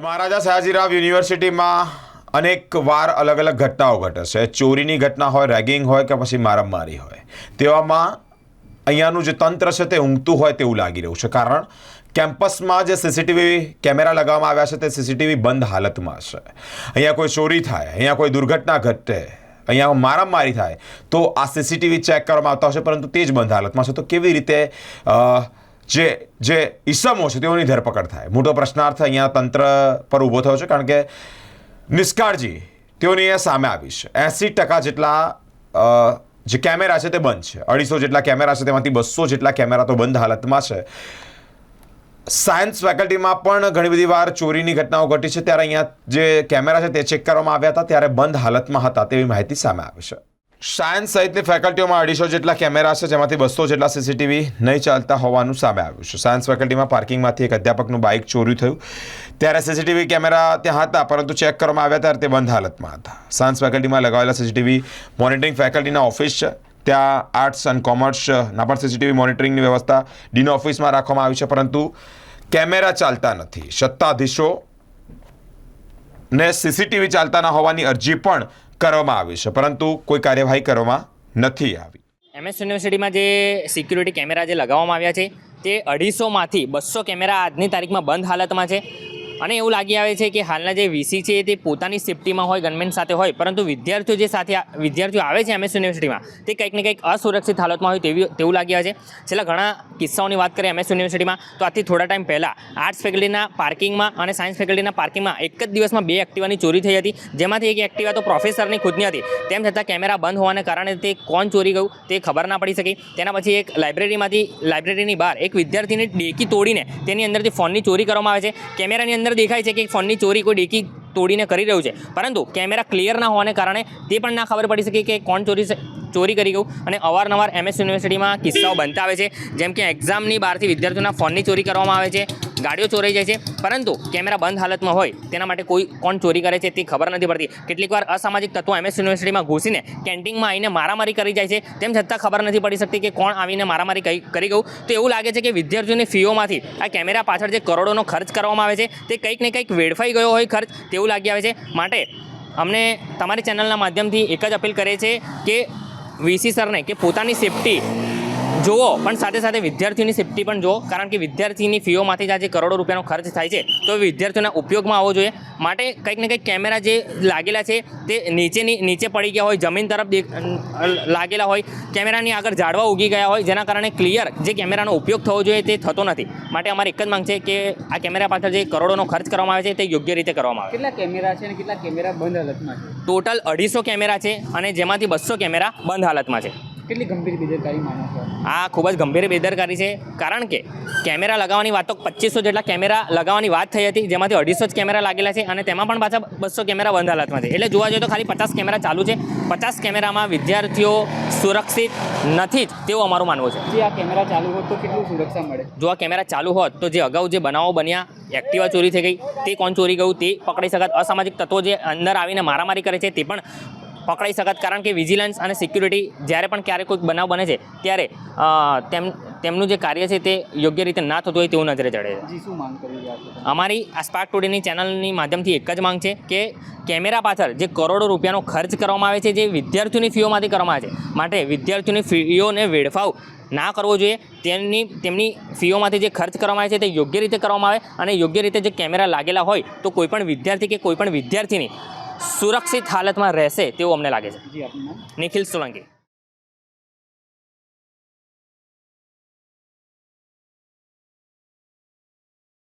મહારાજા સયાજીરાવ યુનિવર્સિટીમાં અનેક વાર અલગ અલગ ઘટનાઓ ઘટે છે. ચોરીની ઘટના હોય રેગિંગ હોય કે પછી મારામારી હોય. તેવામાં અહીંયાનું જે તંત્ર છે તે ઊંઘતું હોય તેવું લાગી રહ્યું છે. કારણ કેમ્પસમાં જે સીસીટીવી કેમેરા લગાવવામાં આવ્યા છે તે સીસીટીવી બંધ હાલતમાં છે. અહીંયા કોઈ ચોરી થાય, અહીંયા કોઈ દુર્ઘટના ઘટે, અહીંયા મારામારી થાય, તો આ સીસીટીવી ચેક કરવામાં આવતા હશે પરંતુ તે જ બંધ હાલતમાં છે. તો કેવી રીતે જે જે ઈસમો છે, તેઓની ધરપકડ થાય. મોટો પ્રશ્નાર્થ અહીંયા તંત્ર પર ઊભો થયો છે, કારણ કે નિષ્કાળજી તેઓની અહીંયા સામે આવી છે. એંસી ટકા જેટલા જે કેમેરા છે તે બંધ છે. અઢીસો જેટલા કેમેરા છે, તેમાંથી બસો જેટલા કેમેરા તો બંધ હાલતમાં છે. સાયન્સ ફેકલ્ટીમાં પણ ઘણી બધી વાર ચોરીની ઘટનાઓ ઘટી છે. ત્યારે અહીંયા જે કેમેરા છે તે ચેક કરવામાં આવ્યા હતા, ત્યારે બંધ હાલતમાં હતા તેવી માહિતી સામે આવી છે. સાયન્સ સહિતની ફેકલ્ટીઓમાં અઢીસો જેટલા કેમેરા છે, જેમાંથી બસો જેટલા સીસીટીવી નહીં ચાલતા હોવાનું સામે આવ્યું છે. સાયન્સ ફેકલ્ટીમાં પાર્કિંગમાંથી એક અધ્યાપકનું બાઇક ચોર્યું થયું. ત્યારે સીસીટીવી કેમેરા ત્યાં હતા, પરંતુ ચેક કરવામાં આવ્યા ત્યારે તે બંધ હાલતમાં હતા. સાયન્સ ફેકલ્ટીમાં લગાવેલા સીસીટીવી મોનિટરિંગ ફેકલ્ટીના ઓફિસ છે. ત્યાં આર્ટ્સ એન્ડ કોમર્સ ના પણ સીસીટીવી મોનિટરિંગની વ્યવસ્થા ડીન ઓફિસમાં રાખવામાં આવી છે, પરંતુ કેમેરા ચાલતા નથી. સત્તાધીશો ને સીસીટીવી ચાલતા ન હોવાની અરજી પણ કરવામાં આવી છે, પરંતુ કોઈ કાર્યવાહી કરવામાં નથી આવી. એમએસ યુનિવર્સિટીમાં જે સિક્યુરિટી કેમેરા જે લગાવવામાં આવ્યા છે, તે અઢીસોમાંથી બસો કેમેરા આજની તારીખમાં બંધ હાલતમાં છે. અને એવું લાગી આવે છે કે હાલના જે વીસી છે તે પોતાની સેફટીમાં હોય, ગનમેન સાથે હોય, પરંતુ વિદ્યાર્થીઓ જે સાથે વિદ્યાર્થીઓ આવે છે એમએસ યુનિવર્સિટીમાં, તે કંઈક ને કંઈક અસુરક્ષિત હાલતમાં હોય તેવી તેવું લાગી આવે છે. છેલ્લા ઘણા કિસ્સાઓની વાત કરીએ એમએસ યુનિવર્સિટીમાં, તો આથી થોડા ટાઈમ પહેલાં આર્ટ્સ ફેકલ્ટીના પાર્કિંગમાં અને સાયન્સ ફેકલ્ટીના પાર્કિંગમાં એક જ દિવસમાં બે એક્ટિવાની ચોરી થઈ હતી. જેમાંથી એક એક્ટિવા તો પ્રોફેસરની ખુદની હતી. તેમ છતાં કેમેરા બંધ હોવાને કારણે તે કોણ ચોરી ગયું તે ખબર ના પડી શકી. તેના પછી એક લાઇબ્રેરીમાંથી લાઇબ્રેરીની બહાર એક વિદ્યાર્થીની ડેકી તોડીને તેની અંદરથી ફોનની ચોરી કરવામાં આવે છે. કેમેરાની અંદર દેખાય છે કે ફોનની ચોરી કોઈ ડેકી તોડીને કરી રહ્યું છે. પરંતુ કેમેરા ક્લિયર ના હોવાને કારણે તે પણ ના ખબર પડી શકે કે કોણ ચોરી ચોરી કરી ગયું અને અવારનવાર એમએસ યુનિવર્સિટીમાં કિસ્સાઓ બનતા આવે છે. જેમ કે એક્ઝામની બહારથી વિદ્યાર્થીઓના ફોનની ચોરી કરવામાં આવે છે, ગાડીઓ ચોરાઈ જાય છે. પરંતુ કેમેરા બંધ હાલતમાં હોય તેના માટે કોઈ કોણ ચોરી કરે છે તે ખબર નથી પડતી. કેટલીક વાર અસામાજિક તત્વો એમએસ યુનિવર્સિટીમાં ઘૂસીને કેન્ટીનમાં આવીને મારામારી કરી જાય છે. તેમ છતાં ખબર નથી પડી શકતી કે કોણ આવીને મારામારી કરી ગયું. તો એવું લાગે છે કે વિદ્યાર્થીઓની ફીઓમાંથી આ કેમેરા પાછળ જે કરોડોનો ખર્ચ કરવામાં આવે છે, તે કંઈક ને કંઈક વેડફાઈ ગયો હોય ખર્ચ તેવું લાગી આવે છે. માટે અમને તમારી ચેનલના માધ્યમથી એક જ અપીલ કરે છે કે વીસી સરને કે પોતાની સેફટી જુઓ પણ સાથે સાથે વિદ્યાર્થીઓની સેફટી પણ જુઓ કારણ કે વિદ્યાર્થીની ફીઓમાંથી જ આજે જે કરોડો રૂપિયાનો ખર્ચ થાય છે. તો એ વિદ્યાર્થીઓના ઉપયોગમાં આવવો જોઈએ. માટે કંઈક ને કંઈક કેમેરા જે લાગેલા છે તે નીચેની નીચે પડી ગયા હોય જમીન તરફ લાગેલા હોય કેમેરાની આગળ ઝાડવા ઉગી ગયા હોય જેના કારણે ક્લિયર જે કેમેરાનો ઉપયોગ થવો જોઈએ તે થતો નથી. માટે અમારી એક જ માંગ છે કે આ કેમેરા પાછળ જે કરોડોનો ખર્ચ કરવામાં આવે છે તે યોગ્ય રીતે કરવામાં આવે. કેટલા કેમેરા છે અને કેટલા કેમેરા બંધ હાલતમાં છે? ટોટલ અઢીસો કેમેરા છે અને જેમાંથી બસો કેમેરા બંધ હાલતમાં છે. કેટલી ગંભીર બેદરકારી માનો છો આ ખૂબ જ ગંભીર બેદરકારી છે. કારણ કે કેમેરા લગાવવાની વાત તો પચીસો જેટલા કેમેરા લગાવવાની વાત થઈ હતી જેમાંથી અઢીસો જ કેમેરા લાગેલા છે અને તેમાં પણ પાછા બસો કેમેરા બંધ હાલતમાં છે. એટલે જોવા જઈએ તો ખાલી પચાસ કેમેરા ચાલુ છે. પચાસ કેમેરામાં વિદ્યાર્થીઓ સુરક્ષિત નથી જ તેવું અમારું માનવું છે. જે આ કેમેરા ચાલુ હોત તો કેટલું સુરક્ષા મળે? જો આ કેમેરા ચાલુ હોત તો જે અગાઉ જે બનાવો બન્યા એક્ટિવા ચોરી થઈ ગઈ. તે કોણ ચોરી ગયું તે પકડી શકત અસામાજિક તત્વો જે અંદર આવીને મારામારી કરે છે તે પણ પકડાઈ શકત કારણ કે વિજિલન્સ અને સિક્યુરિટી જ્યારે પણ ક્યારેક કોઈક બનાવ બને છે ત્યારે તેમ તેમનું જે કાર્ય છે તે યોગ્ય રીતે ના થતું હોય તેવું નજરે ચડે છે? અમારી આ સ્પાર્ક ટુડેની ચેનલની માધ્યમથી એક જ માંગ છે કે કેમેરા પાછળ જે કરોડો રૂપિયાનો ખર્ચ કરવામાં આવે છે જે વિદ્યાર્થીઓની ફીઓમાંથી કરવામાં આવે છે માટે વિદ્યાર્થીઓની ફીઓને વેડફાવ ના કરવો જોઈએ તેમની તેમની ફીઓમાંથી જે ખર્ચ કરવામાં આવે છે તે યોગ્ય રીતે કરવામાં આવે અને યોગ્ય રીતે જે કેમેરા લાગેલા હોય તો કોઈપણ વિદ્યાર્થી કે કોઈપણ વિદ્યાર્થીની સુરક્ષિત હાલતમાં રહેશે તેવું અમને લાગે છે. નિખિલ સોલંકી.